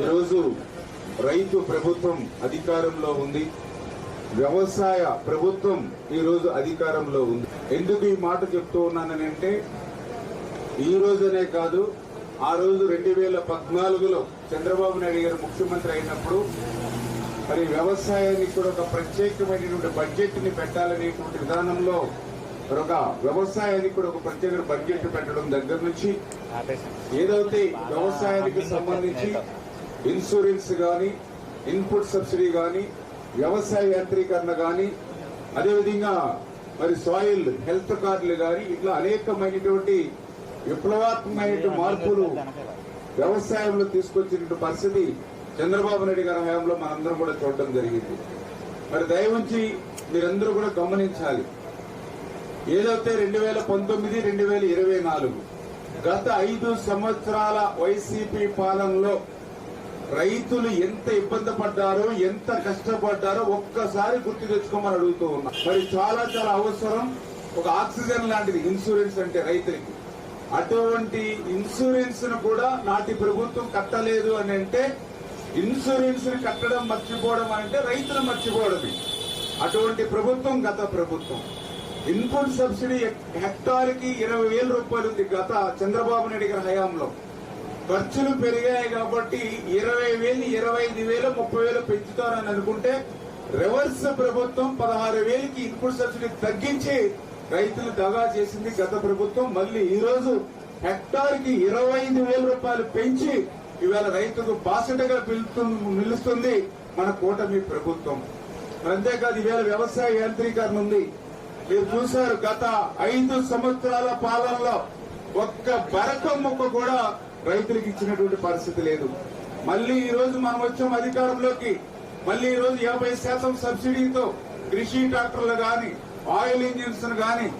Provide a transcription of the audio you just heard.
ఈరోజు రైతు ప్రభుత్వం అధికారంలో ఉంది. వ్యవసాయ ప్రభుత్వం ఈరోజు అధికారంలో ఉంది. ఎందుకు ఈ మాట చెప్తూ ఉన్నానంటే ఈ రోజునే కాదు ఆ రోజు రెండు వేల పద్నాలుగులో చంద్రబాబు నాయుడు గారు ముఖ్యమంత్రి అయినప్పుడు మరి వ్యవసాయానికి కూడా ఒక ప్రత్యేకమైనటువంటి బడ్జెట్ని పెట్టాలనేటువంటి విధానంలో మరి ఒక వ్యవసాయానికి కూడా ఒక ప్రత్యేక బడ్జెట్ పెట్టడం దగ్గర నుంచి ఏదైతే వ్యవసాయానికి సంబంధించి ఇన్సూరెన్స్ గాని ఇన్పుట్ సబ్సిడీ గాని వ్యవసాయ యాంత్రీకరణ గాని అదేవిధంగా మరి సాయిల్ హెల్త్ కార్డులు గాని ఇట్లా అనేకమైనటువంటి విప్లవాత్మకమైన మార్పులు వ్యవసాయంలో తీసుకొచ్చినటువంటి పరిస్థితి చంద్రబాబు నాయుడు గారి హయాంలో మనందరం కూడా చూడటం జరిగింది. మరి దయవుంచి మీరందరూ కూడా గమనించాలి. ఏదైతే రెండు వేల పంతొమ్మిది రెండు వేల ఇరవై నాలుగు గత ఐదు సంవత్సరాల వైసీపీ పాలనలో రైతులు ఎంత ఇబ్బంది పడ్డారో ఎంత కష్టపడ్డారో ఒక్కసారి గుర్తు తెచ్చుకోమని అడుగుతూ ఉన్నా. మరి చాలా చాలా అవసరం ఒక ఆక్సిజన్ లాంటిది ఇన్సూరెన్స్ అంటే రైతులకి. అటువంటి ఇన్సూరెన్స్ను కూడా నాటి ప్రభుత్వం కట్టలేదు అని అంటే ఇన్సూరెన్స్ని కట్టడం మర్చిపోవడం అంటే రైతులు మర్చిపోవడమే. అటువంటి ప్రభుత్వం గత ప్రభుత్వం. ఇన్పుట్ సబ్సిడీ హెక్టార్కి ఇరవై వేల రూపాయలు ఉంది గత చంద్రబాబు నాయుడు గారి హయాంలో. ఖర్చులు పెరిగాయి కాబట్టి ఇరవై వేలు ఇరవై ఐదు వేలు ముప్పై వేలు పెంచుతారని అనుకుంటే రివర్స్ ప్రభుత్వం పదహారు వేలకి ఇన్పుట్ సబ్సిడీ తగ్గించి రైతులు దగా చేసింది గత ప్రభుత్వం. మళ్ళీ ఈ రోజు హెక్టార్కి ఇరవై ఐదు వేల రూపాయలు పెంచి ఇవాళ రైతుకు బాసటగా నిలుస్తుంది మన కూటమి ప్రభుత్వం. అంతేకాదు ఈవేళ వ్యవసాయ యాంత్రీకరణ ఉంది. మీరు చూశారు గత ఐదు సంవత్సరాల పాలనలో ఒక్క బరకం మొక్క కూడా రైతులకు ఇచ్చినటువంటి పరిస్థితి లేదు. మళ్ళీ ఈ రోజు మనం వచ్చాం అధికారంలోకి. మళ్ళీ ఈ రోజు యాభై శాతం సబ్సిడీతో కృషి ట్రాక్టర్లు గాని ఆయిల్ ఇంజిన్స్ గాని